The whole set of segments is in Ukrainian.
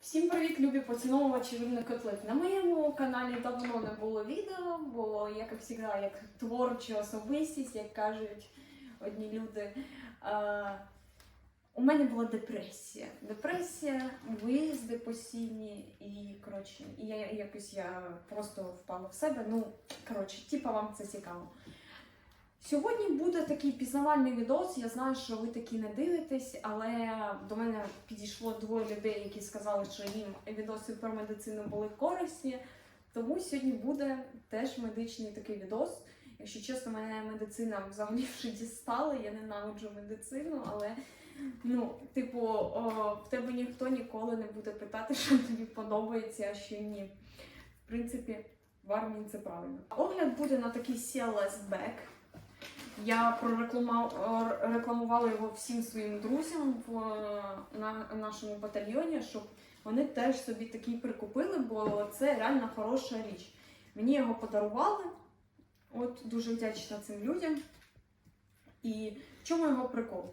Всім привіт, любі поціновувачі рибних котлет. На моєму каналі давно не було відео, бо як завжди, як творча особистість, як кажуть одні люди. Е, у мене була депресія. Депресія, виїзди постійні, і коротше, і я якось я просто впала в себе. Ну, коротше, типа вам це цікаво. Сьогодні буде такий пізнавальний відос. Я знаю, що ви такі не дивитесь, але до мене підійшло двоє людей, які сказали, що їм відоси про медицину були корисні. Тому сьогодні буде теж медичний такий відос. Якщо чесно, мене медицина взагалі вже дістала. Я ненавиджу медицину, але ну, типу, о, в тебе ніхто ніколи не буде питати, що тобі подобається, а що ні. В принципі, в армії це правильно. Огляд буде на такий CLS Back. Я прорекламувала рекламувала його всім своїм друзям в на нашому батальйоні, щоб вони теж собі такий прикупили, бо це реально хороша річ. Мені його подарували. От дуже вдячна цим людям. І в чому його прикол?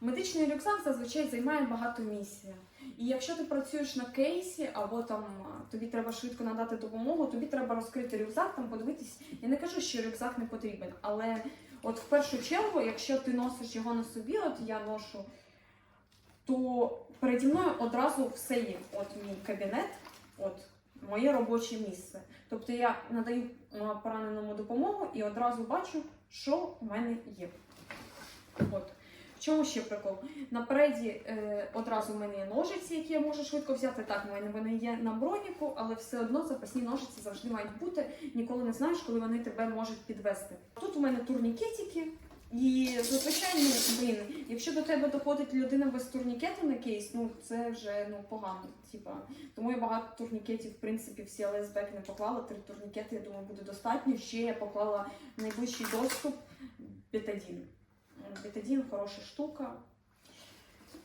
Медичний рюкзак зазвичай займає багато місця. І якщо ти працюєш на кейсі, або там тобі треба швидко надати допомогу, тобі треба розкрити рюкзак, там подивитись. Я не кажу, що рюкзак не потрібен, але от в першу чергу, якщо ти носиш його на собі, от я ношу, то переді мною одразу все є. От мій кабінет, от моє робоче місце. Тобто я надаю пораненому допомогу і одразу бачу, що в мене є. От. Чому ще прикол? Напереді е, одразу в мене є ножиці, які я можу швидко взяти. Так, в мене вони є на броніку, але все одно запасні ножиці завжди мають бути. Ніколи не знаєш, коли вони тебе можуть підвести. Тут у мене турнікетики. І зазвичай, ну, блін, якщо до тебе доходить людина без турнікету на кейс, ну це вже ну погано. Типа, тому я багато турнікетів, в принципі, всі ЛСБек не поклала. Три турнікети, я думаю, буде достатньо. Ще я поклала найближчий доступ бетадін. Бетадін хороша штука.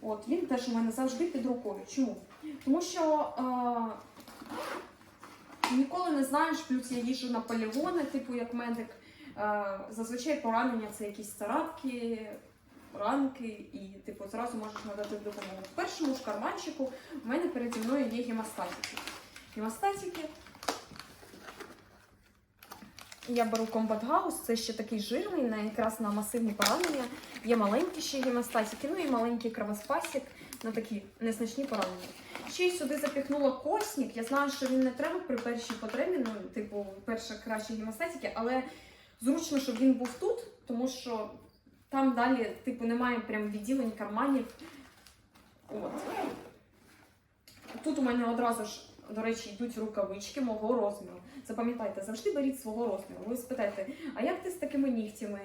От, він теж у мене завжди під рукою. Чому? Тому що е, ніколи не знаєш, плюс я їжджу на полігони, типу як медик. Е, зазвичай поранення це якісь царапки, ранки, і типу зразу можеш надати допомогу. В першому ж карманчику в мене переді мною є гемостатики. Гемостатики. Я беру Combat House, це ще такий жирний, на якраз на масивні поранення. Є маленькі ще гемостатики, ну і маленький кровоспасік на такі незначні поранення. Ще й сюди запіхнула косник. Я знаю, що він не треба при першій потребі, ну, типу, перша кращі гемостатики, але зручно, щоб він був тут, тому що там далі, типу, немає прям відділень карманів. От. Тут у мене одразу ж, до речі, йдуть рукавички мого розміру. Запам'ятайте, завжди беріть свого розміру. Ви спитаєте, а як ти з такими нігтями?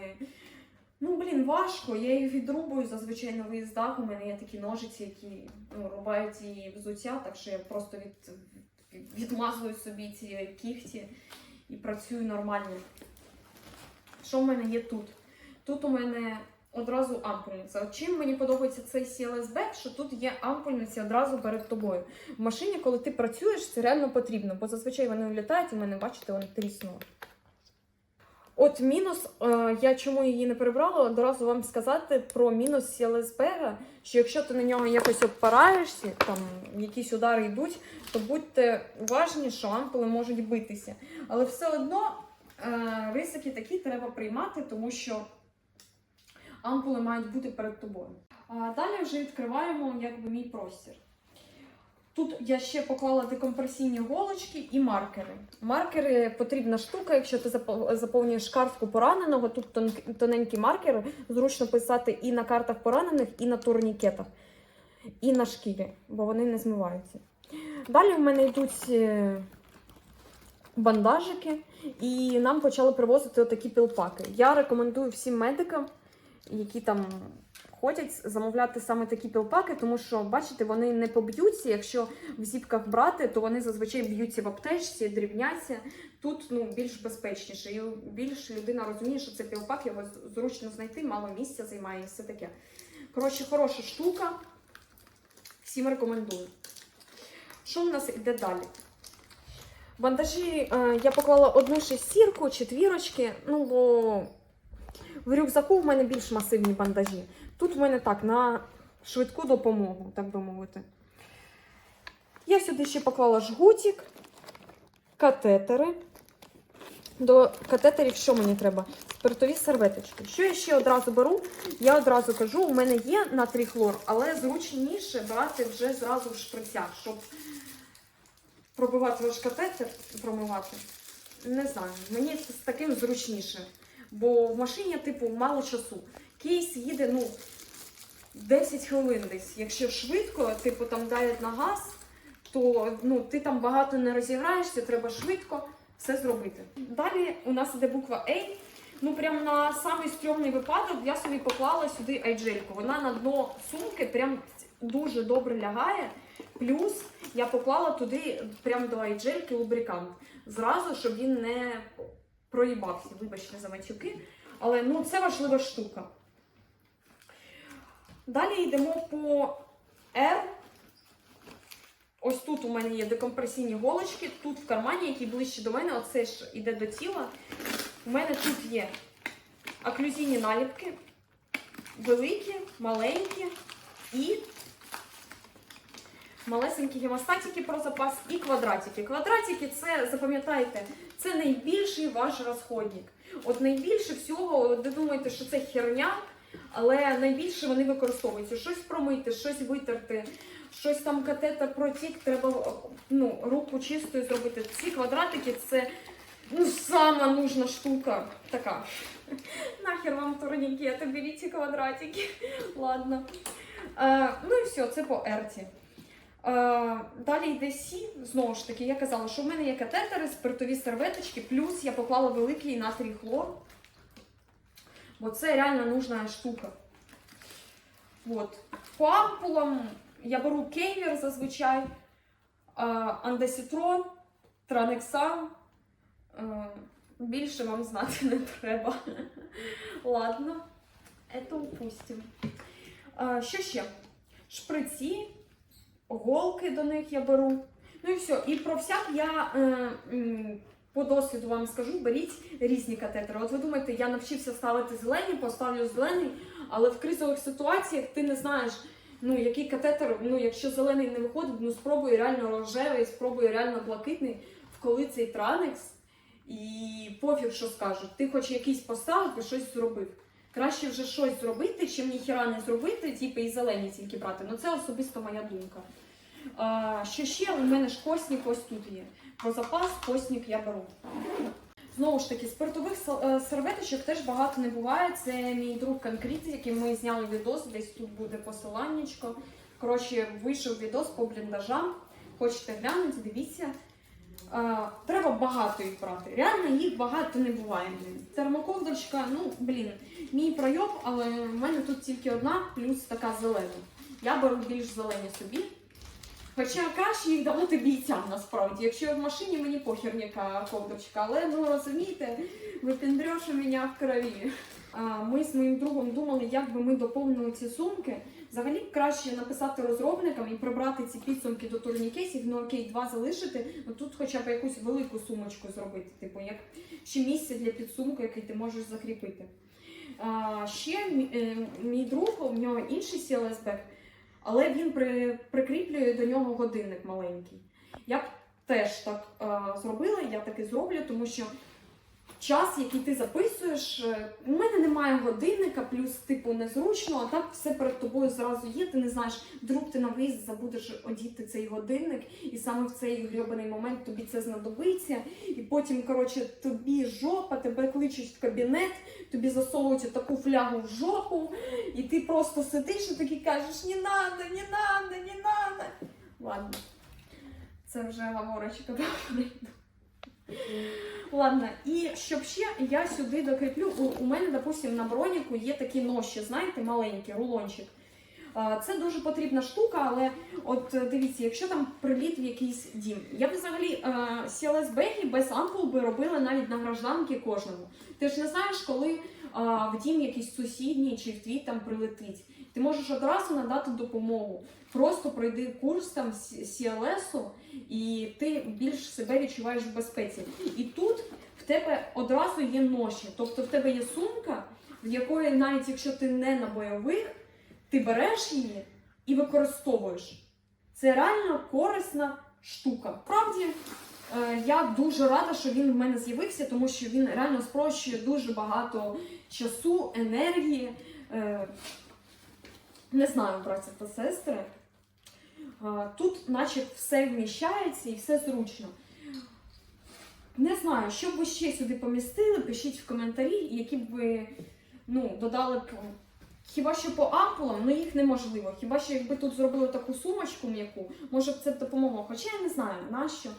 Ну, блін, важко. Я їх відрубую зазвичай на виїздах. У мене є такі ножиці, які ну, рубають її взуття, так що я просто від- відмазую собі ці кігті і працюю нормально. Що в мене є тут? Тут у мене одразу ампульниця. Чим мені подобається цей CLS Back, що тут є ампульниці одразу перед тобою. В машині, коли ти працюєш, це реально потрібно, бо зазвичай вони влітають і мене, бачите, вони тріснули. От мінус, е, я чому її не перебрала, одразу вам сказати про мінус CLSB, що якщо ти на нього якось обпираєшся, там якісь удари йдуть, то будьте уважні, що ампули можуть битися. Але все одно е, ризики такі треба приймати, тому що ампули мають бути перед тобою. А далі вже відкриваємо якби мій простір. Тут я ще поклала декомпресійні голочки і маркери. Маркери потрібна штука, якщо ти заповнюєш картку пораненого, тут тоненькі маркери, зручно писати і на картах поранених, і на турнікетах, і на шкірі, бо вони не змиваються. Далі в мене йдуть е, бандажики, і нам почали привозити отакі пілпаки. Я рекомендую всім медикам, які там ходять, замовляти саме такі пілпаки, тому що, бачите, вони не поб'ються. Якщо в зіпках брати, то вони зазвичай б'ються в аптечці, дрібняться. Тут ну, більш безпечніше. І більш людина розуміє, що це пілпак, його зручно знайти, мало місця займає і все таке. Коротше, хороша штука. Всім рекомендую. Що в нас іде далі? Бандажі е, я поклала одну шестірку, четвірочки, ну бо в рюкзаку в мене більш масивні бандажі. Тут в мене так, на швидку допомогу, так би мовити. Я сюди ще поклала жгутик, катетери. До катетерів що мені треба? Спиртові серветочки. Що я ще одразу беру? Я одразу кажу, у мене є натрій хлор, але зручніше брати вже зразу в шприцях, щоб пробивати ваш катетер промивати. Не знаю, мені це з таким зручніше. Бо в машині, типу, мало часу. Кейс їде, ну, 10 хвилин десь. Якщо швидко, типу там дають на газ, то ну, ти там багато не розіграєшся, треба швидко все зробити. Далі у нас іде буква A. Ну, прям на самий стрьомний випадок я собі поклала сюди айджельку. Вона на дно сумки прям дуже добре лягає. Плюс я поклала туди прям до айджельки лубрикант. Зразу, щоб він не проїбався. Вибачте за матюки. Але ну, це важлива штука. Далі йдемо по R. Ось тут у мене є декомпресійні голочки. Тут в кармані, який ближче до мене, оце ж іде до тіла. У мене тут є оклюзійні наліпки, великі, маленькі і малесенькі гемостатики про запас і квадратики. Квадратики це, запам'ятайте, це найбільший ваш розходник. От найбільше всього, ви думаєте, що це херня, але найбільше вони використовуються. Щось промити, щось витерти, щось там катетер протік, треба ну, руку чистою зробити. Ці квадратики це ну, сама нужна штука. Така. Нахер вам турнікети, беріть ці квадратики. Ладно. Е, ну і все, це по ерті. Е, далі йде Сі. Знову ж таки, я казала, що в мене є катетери, спиртові серветочки, плюс я поклала великий натрій хлор. Бо це реально нужна штука. От. По ампулам я беру кейвер зазвичай, е, андесітрон, транексан. Е, Більше вам знати не треба. Ладно, це упустим. Е, Що ще? Шприці, голки до них я беру. Ну і все. І про всяк я е, по досвіду вам скажу, беріть різні катетери. От ви думаєте, я навчився ставити зелені, поставлю зелений, але в кризових ситуаціях ти не знаєш, ну який катетер, ну якщо зелений не виходить, ну спробуй реально рожевий, спробуй реально блакитний, вколи цей транекс. І пофіг, що скажуть. Ти хоч якийсь поставив і щось зробив. Краще вже щось зробити, чим ніхіра не зробити, типу і зелені тільки брати. Ну це особисто моя думка. А, що ще у мене ж косник ось тут є. Про запас косник я беру. Знову ж таки, спиртових е, серветочок теж багато не буває. Це мій друг конкрет, яким ми зняли відос, десь тут буде посиланнячко. Коротше, вийшов відос по бліндажам. Хочете глянути, дивіться. А, треба багато їх брати. Реально їх багато не буває. Блін. Термоковдочка, ну блін, мій пройоб, але в мене тут тільки одна, плюс така зелена. Я беру більш зелені собі. Хоча краще їх давати бійцям насправді. Якщо в машині мені похер яка ковдочка, але ну розумієте, випіндрьош у мене в крові. Ми з моїм другом думали, як би ми доповнили ці сумки. Взагалі краще написати розробникам і прибрати ці підсумки до турнікесів, ну окей, два залишити, ну тут хоча б якусь велику сумочку зробити, типу, як ще місце для підсумку, який ти можеш закріпити. А, ще е, мій друг, у нього інший CLS-бек, але він при, прикріплює до нього годинник маленький. Я б теж так е, зробила, я так і зроблю, тому що час, який ти записуєш, е, у мене немає годинника, плюс типу незручно, а так все перед тобою зразу є. Ти не знаєш, вдруг ти на виїзд забудеш одіти цей годинник, і саме в цей грьобаний момент тобі це знадобиться. І потім, коротше, тобі жопа, тебе кличуть в кабінет, тобі засовують таку флягу в жопу, і ти просто сидиш і такий кажеш: не надо, не надо, не надо. Ладно, це вже говорочка. Ладно, і щоб ще я сюди докріплю, у, мене, допустим, на броніку є такі ноші, знаєте, маленькі, рулончик. Це дуже потрібна штука, але от е, дивіться, якщо там приліт в якийсь дім, я б взагалі cls беги без ампул би робила навіть на гражданки кожному. Ти ж не знаєш, коли в дім якийсь сусідній чи в твій там прилетить. Ти можеш одразу надати допомогу. Просто пройди курс там CLS, і ти більш себе відчуваєш в безпеці. І тут в тебе одразу є ноші. Тобто в тебе є сумка, в якої навіть якщо ти не на бойових, ти береш її і використовуєш. Це реально корисна штука. Правді, е, я дуже рада, що він в мене з'явився, тому що він реально спрощує дуже багато часу, енергії. Не знаю, братці та сестри. Тут, наче, все вміщається і все зручно. Не знаю, що б ви ще сюди помістили, пишіть в коментарі, які б ви ну, додали б. Хіба що по ампулам, ну їх неможливо. Хіба що якби тут зробили таку сумочку м'яку, може б це допомогло. Хоча я не знаю нащо.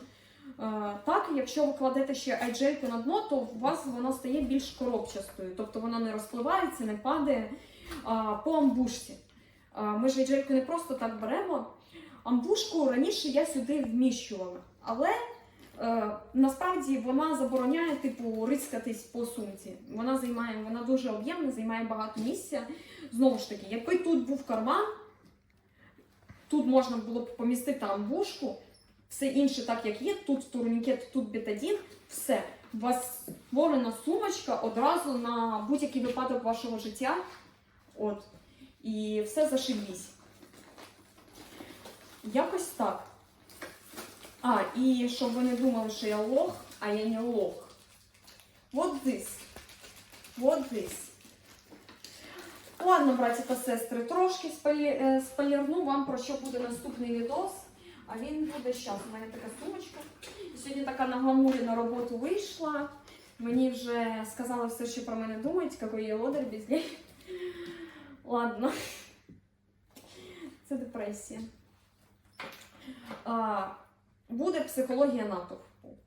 Так, якщо ви кладете ще айджельку на дно, то у вас вона стає більш коробчастою. Тобто вона не розпливається, не падає. По амбушці. А, ми ж айджельку не просто так беремо. Амбушку раніше я сюди вміщувала, але е, насправді вона забороняє типу рискатись по сумці. Вона займає, вона дуже об'ємна, займає багато місця. Знову ж таки, якби тут був карман, тут можна було б помістити амбушку, все інше так як є, тут турнікет, тут бетадін, все. У вас створена сумочка одразу на будь-який випадок вашого життя. От. І все зашибісь. Якось так. А, і щоб ви не думали, що я лох, а я не лох. What this. What this. Ладно, браті та сестри, трошки спойлі... е, вам про що буде наступний відос. А він буде зараз. У мене така сумочка. Сьогодні така на гламурі на роботу вийшла. Мені вже сказали все, що про мене думають, який я лодер без. Ладно. Це депресія. А, буде психологія натовпу.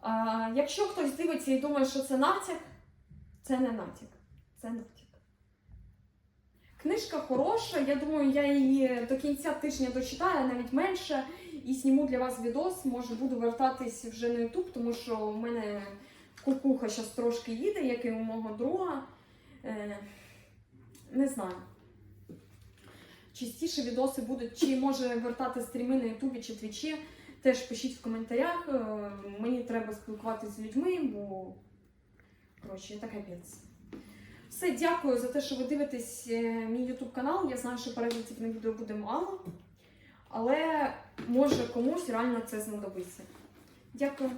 А, якщо хтось дивиться і думає, що це натяк, це не натяк. Це натяк. Книжка хороша, я думаю, я її до кінця тижня дочитаю, навіть менше, і зніму для вас відос. Може, буду вертатись вже на YouTube, тому що в мене кукуха зараз трошки їде, як і у мого друга. Не знаю. Частіше відоси будуть, чи може вертати стріми на Ютубі чи Твічі. Теж пишіть в коментарях. Е, Мені треба спілкуватися з людьми, бо коротше, це капець. Все, дякую за те, що ви дивитесь е, мій YouTube канал. Я знаю, що переглядів на відео буде мало, але може комусь реально це знадобиться. Дякую.